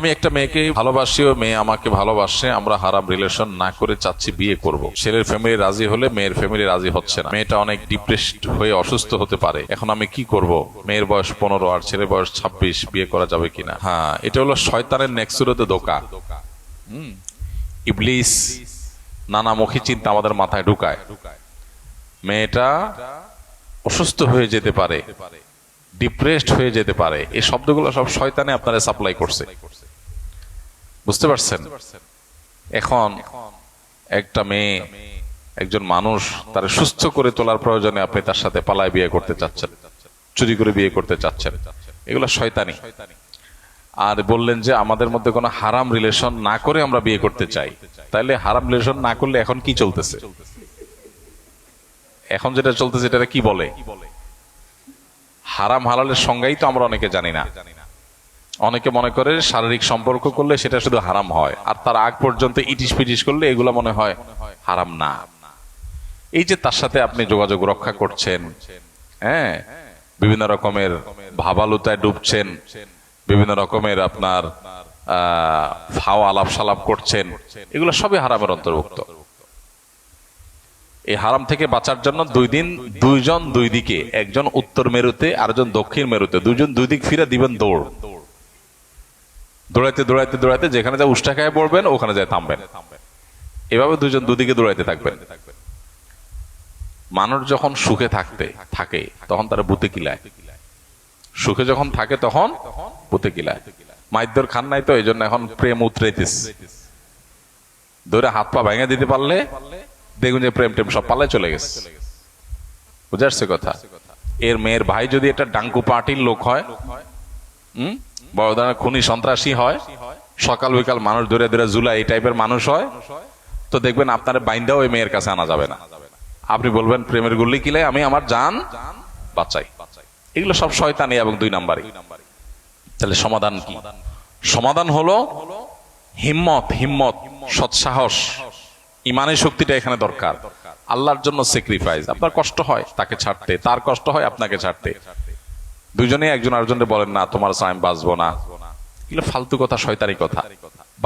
আমি একটা মেয়েকে ভালোবাসি ও মেয়ে আমাকে ভালোবাসে, আমরা হারাম রিলেশন না করে চাচ্ছি বিয়ে করব। ছেলের ফ্যামিলি রাজি হলে মেয়ের ফ্যামিলি রাজি হচ্ছে না। মেয়েটা অনেক ডিপ্রেসড হয়ে অসুস্থ হতে পারে। এখন আমি কি করব? মেয়ের বয়স পনেরো আর ছেলের বয়স ছাব্বিশ, বিয়ে করা যাবে কিনা? হ্যাঁ এটা হলো শয়তানের নেক্সুরতে দোকা ইবলিস নানামুখী চিন্তা আমাদের মাথায় ঢুকায়। মেয়েটা অসুস্থ হয়ে যেতে পারে ডিপ্রেসড হয়ে যেতে পারে। এই শব্দগুলো সব শয়তানে আপনারা সাপ্লাই করছে। বুঝতে পারছেন? এখন একটা মেয়ে, একজন মানুষ তার সুস্থ করে তোলার প্রয়োজনে আপনি তার সাথে পালায় বিয়ে করতে চাচ্ছেন, চুরি করে বিয়ে করতে চাচ্ছেন। এগুলো শয়তানি। আর বললেন যে আমাদের মধ্যে কোনো হারাম রিলেশন না করে আমরা বিয়ে করতে চাই। তাইলে হারাম রিলেশন না করলে এখন কি চলতেছে? এখন যেটা চলতেছে এটা কি বলে? হারাম হালালের সংজ্ঞাই তো আমরা অনেকে জানি না। অনেকে মনে করে শারীরিক সম্পর্ক করলে সেটা শুধু হারাম হয়, আর তার আগ পর্যন্ত ইটিস পিটিস করলে এগুলো মনে হয় হারাম না। এই যে তার সাথে আপনি যোগাযোগ রক্ষা করছেন হ্যাঁ বিভিন্ন রকমের ভাবালুতায় ডুবছেন, বিভিন্ন রকমের আপনার ফাও আলাপ সালাপ করছেন, এগুলো সবই হারামের অন্তর্ভুক্ত। এই হারাম থেকে বাঁচার জন্য দুই দিন দুইজন দুই দিকে, একজন উত্তর মেরুতে, আরেকজন দক্ষিণ মেরুতে, দুইজন দুই দিক ফিরে দিবেন দৌড়। দৌড়াইতে দৌড়াইতে দৌড়াইতে যেখানে যা উষ্টা খায় পড়বেন, ওখানে যায় থামবেন। এভাবে দুজন দুদিকে দৌড়াইতে থাকবেন। মানুষ যখন সুখে থাকতে, থাকে, তখন তারা বুতে কিলায়। সুখে যখন থাকে, তখন বুতে কিলায়। মাইদ্যর খান নাই তো এই জন্য এখন প্রেম উতরাইতেছে। ধরে হাত পা ভেঙে দিতে পারলে দেখুন যে প্রেম টেম সব পাল্লায় চলে গেছে। বুঝে আসছে কথা? এর মেয়ের ভাই যদি একটা ডাঙ্কু পার্টির লোক হয়, হুম? বড় ধরনের খুনি সন্ত্রাসী হয়। সকাল বিকাল মানুষ ধরে ধরে জুলাই এই টাইপের মানুষ হয়। তো দেখবেন আপনার বাইন্দাও ওই মেয়ের কাছে আনা যাবে না। আপনি বলবেন, প্রেমের গুল্লি কিলে আমি আমার জান বাচ্চাই এগুলো সব শয়তানি এবং দুই নাম্বারই। তাহলে সমাধান কি? সমাধান হলো হিম্মত হিম্মত, সৎসাহস। ইমানের শক্তিটা এখানে দরকার। আল্লাহর জন্য স্যাক্রিফাইস আপনার কষ্ট হয়, তাকে ছাড়তে। তার কষ্ট হয়, আপনাকে ছাড়তে। দুজনে একজন আরেকজনকে বলেন, না, তোমার ছাড়া আমি বাঁচবো না। এগুলো ফালতু কথা, শয়তানি কথা।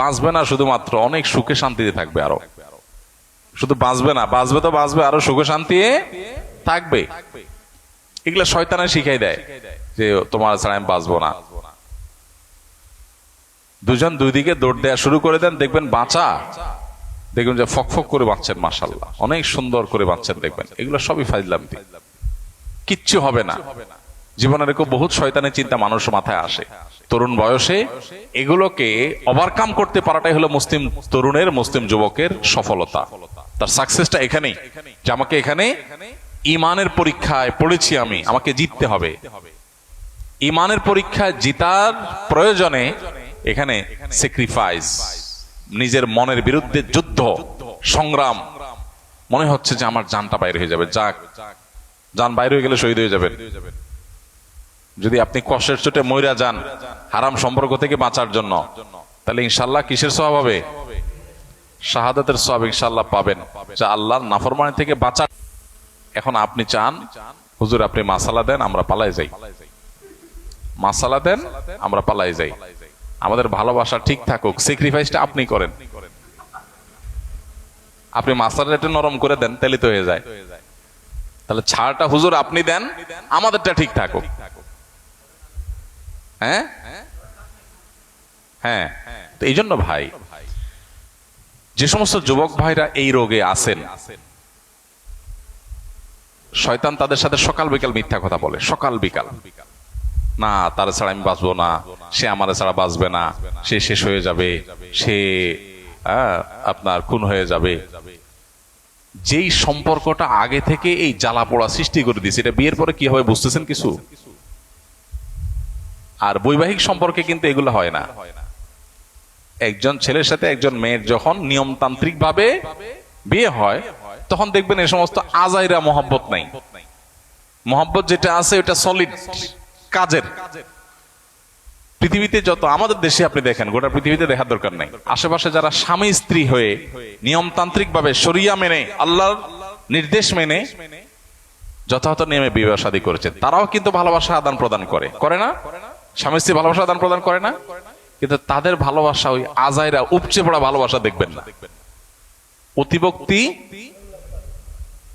বাঁচবে না শুধুমাত্র, অনেক সুখে শান্তিতে থাকবে আরও। শুধু বাঁচবে না, বাঁচবে তো বাঁচবে, আরও সুখে শান্তি থাকবে। এগুলো শয়তানে শিখাই দেয় যে, তোমার ছাড়া আমি বাঁচবো না। দুজন দুই দিকে দৌড় দেওয়া শুরু করে দেন, দেখবেন বাঁচা। দেখবেন যে ফক ফক করে বাঁচছেন মাসাল্লাহ অনেক সুন্দর করে বাঁচছেন, দেখবেন। এগুলো সবই ফাইজলামতি। কিচ্ছু হবে না। জীবনের এরকম বহুত শয়তানের চিন্তা মানুষ মাথায় আসে। তরুণ বয়সে এগুলোকে ওভারকাম করতে পারাটাই হলো মুসলিম তরুণের, মুসলিম যুবকের সফলতা। তার সাকসেসটা এখানেই। যে আমাকে এখানে ইমানের পরীক্ষায় পড়েছি আমি, আমাকে জিততে হবে। ইমানের পরীক্ষায় জিতার প্রয়োজনে এখানে স্যাক্রিফাইস নিজের মনের বিরুদ্ধে যুদ্ধ, সংগ্রাম। মনে হচ্ছে যে আমার জানটা বাইরে হয়ে যাবে। যাক, যান বাইরে হয়ে গেলে শহীদ হয়ে যাবেন। যদি আপনি কষ্টের চোটে ময়রা যান, হারাম সম্পর্ক থেকে বাঁচার জন্য, তাহলে ইনশাল্লাহ কিসের স্বভাব হবে? শাহাদাতের সব ইনশাল্লাহ পাবেন, যা আল্লাহর নাফরমানি থেকে বাঁচার। এখন আপনি চান, হুজুর আপনি মাসালা দেন, আমরা পালাই যাই। মাসালা দেন, আমরা পালাই যাই। আমাদের ভালোবাসা ঠিক থাকুক স্যাক্রিফাইসটা আপনি করেন। আপনি মাসালাটা একটু নরম করে দেন তাহলে তো হয়ে যায়। তাহলে ছাড়টা হুজুর আপনি দেন, আমাদেরটা ঠিক থাকুক। হ্যাঁ? হ্যাঁ। তো এই জন্য ভাই, যে সমস্ত যুবক ভাইরা এই রোগে আছেন, শয়তান তাদের সাথে সকাল বিকাল মিথ্যা কথা বলে, সকাল বিকাল। না, তার ছাড়া আমি বাঁচবো না, সে আমার ছাড়া বাঁচবে না, সে শেষ হয়ে যাবে, সে আপনার খুন হয়ে যাবে। যেই সম্পর্কটা আগে থেকে এই জ্বালা পোড়া সৃষ্টি করে দিয়েছে, এটা বিয়ের পরে কি হবে বুঝতেছেন কিছু? আর বৈবাহিক সম্পর্কে কিন্তু এগুলো হয় না। একজন ছেলের সাথে একজন মেয়ের যখন নিয়মতান্ত্রিক ভাবে বিয়ে হয়, তখন দেখবেন এই সমস্ত আজাইরা মহব্বত নাই। মহব্বত যেটা আছে ওটা সলিড কাজের। পৃথিবীতে যত, আমাদের দেশে আপনি দেখেন, গোটা পৃথিবীতে দেখার দরকার নাই। আশেপাশে যারা স্বামী স্ত্রী হয়ে নিয়মতান্ত্রিক ভাবে সরিয়া মেনে, আল্লাহর নির্দেশ মেনে যথাযথ নিয়মে বিবাহ শাদী করেছে, তারাও কিন্তু ভালোবাসা আদান প্রদান করে। করে না? স্বামী স্ত্রী ভালোবাসা আদান প্রদান করে না, কিন্তু তাদের ভালোবাসা ওই আজাইরা উপচে পড়া ভালোবাসা দেখবেন না। অতিভক্তি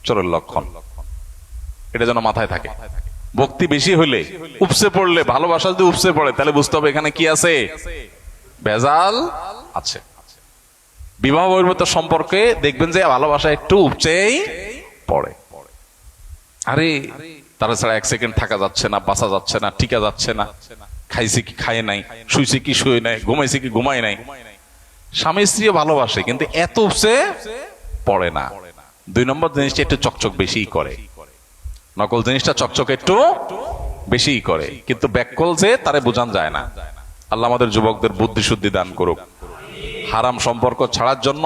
চোরের লক্ষণ। এটা যেন মাথায় থাকে। ভক্তি বেশি হলে উপসে পড়লে, ভালোবাসা যদি উপসে পড়ে, তাহলে বুঝতে হবে এখানে কি আছে? ভেজাল আছে। বিবাহ বহির্ভূত সম্পর্কে দেখবেন যে ভালোবাসা একটু উপচেই পড়ে। আরে তারা ছাড়া এক সেকেন্ড থাকা যাচ্ছে না, বাঁচা যাচ্ছে না, টিকা যাচ্ছে না। খাইছে কি, খায় নাই, শুইছে কি, শুয়ে নাই, ঘুমাইছে কি, ঘুমায় নাই। স্বামী স্ত্রীও ভালোবাসে, কিন্তু এত উপসে পড়ে না। দুই নম্বর জিনিসটা একটু চকচক বেশি করে। নকল জিনিসটা চকচক একটু বেশি করে। কিন্তু ব্যাককল যে তারে বোঝান যায় না। আল্লাহ আমাদের যুবকদের বুদ্ধি শুদ্ধি দান করুক। হারাম সম্পর্ক ছাড়ার জন্য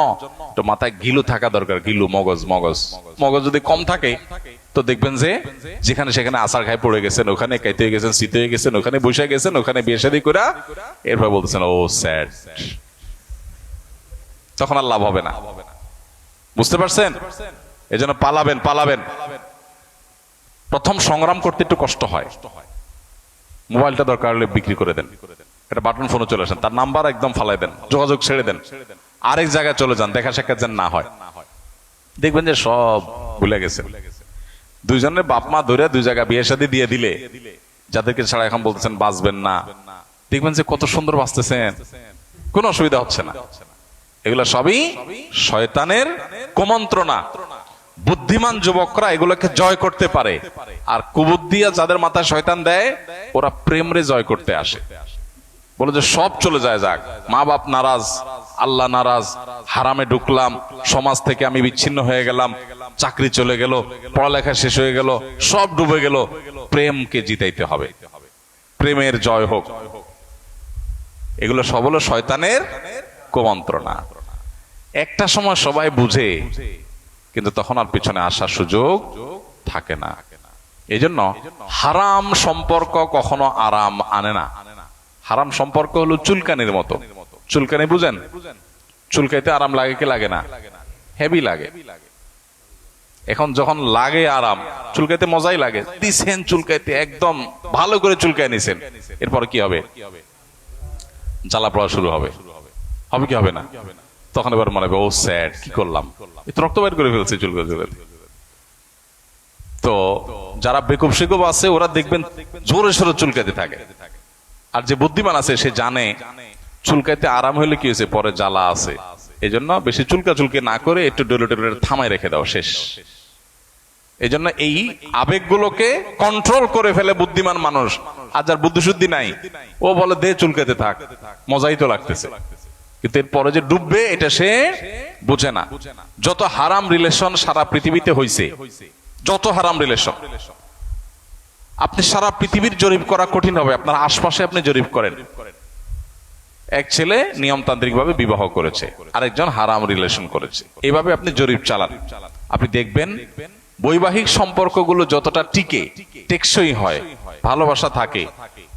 তো মাথায় গিলু থাকা দরকার গিলু মগজ মগজ। মগজ যদি কম থাকে তো দেখবেন যে যেখানে সেখানে আসার খায় পড়ে গেছেন, ওখানে কাইতে গেছেন, শীতে হয়ে গেছেন, ওখানে বসে গেছেন, ওখানে বিয়ে শাদী করে এরপর বলতেছেন, ও স্যাড তখন আর লাভ হবে না। বুঝতে পারছেন? এই জন্য পালাবেন পালাবেন। প্রথম সংগ্রাম করতে একটু কষ্ট হয়। মোবাইলটা দরকার হলে বিক্রি করে দেন। এটা বাটন ফোনে চলে আসেন, তার নাম্বার একদম ফালাই দেন, যোগাযোগ ছেড়ে দেন। আরেক জায়গায় চলে যান, দেখা সাক্ষাৎ যেন না হয়। দেখবেন যে সব ভুলে গেছে দুইজনের বাপ মা ধরে দুই জায়গা বিয়ে শাদী দিয়ে দিলে। যাদেরকে ছাড়া এখন বলতেছেন বাঁচবেন না। দেখবেন যে কত সুন্দর বাঁচতেছেন। কোনো অসুবিধা হচ্ছে না। এগুলো সবই শয়তানের কুমন্ত্রণা। বুদ্ধিমান যুবকরা এগুলোকে জয় করতে পারে। আর কুবুদ্দিয়া যাদের মাথায় শয়তান দেয়, ওরা প্রেমরে জয় করতে আসে। বলে যে সব চলে যায় যাক। মা বাপ নারাজ, আল্লাহ নারাজ, হারামে ঢুকলাম, সমাজ থেকে আমি বিচ্ছিন্ন হয়ে গেলাম। চাকরি চলে গেল, পড়ালেখা শেষ হয়ে গেল, সব ডুবে গেল, প্রেমকে জিতাইতে হবে। প্রেমের জয় হোক। এগুলো সব হলো শয়তানের কুমন্ত্রণা। একটা সময় সবাই বুঝে, কিন্তু তখন আর পিছনে আসার সুযোগ থাকে না। এই জন্য হারাম সম্পর্ক কখনো আরাম আনে না। হারাম সম্পর্ক হলো চুলকানির মতো। চুলকানি বুঝেন? চুলকাইতে আরাম লাগে কি লাগে না? হেভি লাগে। এখন যখন লাগে আরাম, চুলকাইতে মজাই লাগে। দিছেন চুলকাইতে, একদম ভালো করে চুলকাই নিছেন। এরপর কি হবে? জ্বালা পড়া শুরু হবে। হবে কি হবে না? তখন এবার মনে হবে, ও স্যাড কি করলাম? রক্ত বের করে ফেলছে চুলকাতে চুলকাতে। তো যারা বেকুব সেকুব আছে, ওরা দেখবেন জোরে সোরে চুলকাতে থাকে। আর যে বুদ্ধিমান আছে, সে জানে চুলকাইতে আরাম হলে কি হয়েছে? পরে জ্বালা আছে। এই জন্য বেশি চুলকা চুলকে না করে একটু ডলে ডলে থামাই রেখে দাও, শেষ। এই জন্য এই আবেগগুলোকে কন্ট্রোল করে ফেলে বুদ্ধিমান মানুষ। আর যার বুদ্ধিশুদ্ধি নাই, ও বলে, দে চুলকাতে থাক। মজাই তো লাগতেছে। কিন্তু এরপরে যে ডুববে, এটা সে বুঝে না। যত হারাম রিলেশন সারা পৃথিবীতে হইছে, যত হারাম রিলেশন আপনি সারা পৃথিবীর জরিপ করা কঠিন হবে, আপনার আশপাশে আপনি জরিপ করেন। এক ছেলে নিয়মতান্ত্রিক ভাবে বিবাহ করেছে, আরেকজন হারাম রিলেশন করেছে। এইভাবে আপনি জরিপ চালান। আপনি দেখবেন বৈবাহিক সম্পর্কগুলো যতটা টিকে, টেকসই হয়, ভালোবাসা থাকে।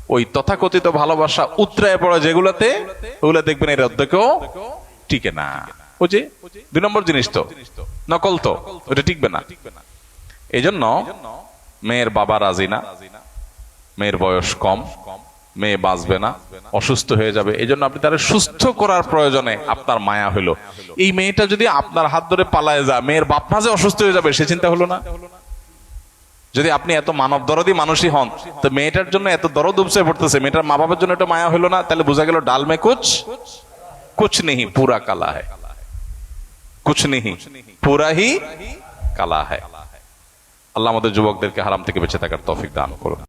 ওই তথাকথিত ভালোবাসা উত্তরায় পড়া যেগুলাতে, ওগুলা দেখবেন এর অর্ধেকেও টিকে না। যে, দুই নম্বর জিনিস তো, নকল তো ওটা টিকবে না। এই জন্য মেয়ের বাবা রাজি না, মেয়ের বয়স কম কম মেয়ে বাঁচবে না, অসুস্থ হয়ে যাবে। এই জন্য আপনি তারা সুস্থ করার প্রয়োজনে আপনার মায়া হলো। এই মেয়েটা যদি আপনার হাত ধরে পালায় যায়, মেয়ের বাপ মাঝে অসুস্থ হয়ে যাবে, সে চিন্তা হলো না? যদি আপনি এত মানব দরদি মানুষই হন, তো মেয়েটার জন্য এত দরদ উপসে পড়তেছে, মেয়েটার মা বাবার জন্য এটা মায়া হলো না? তাহলে বোঝা গেল ডাল মে কুচ কুচ নেই পুরা কালা হ্যাঁ কুচ নেই পুরা হি কালা হ্যাঁ আল্লাহ আমাদের যুবকদেরকে হারাম থেকে বেঁচে থাকার তফিক দান করুন।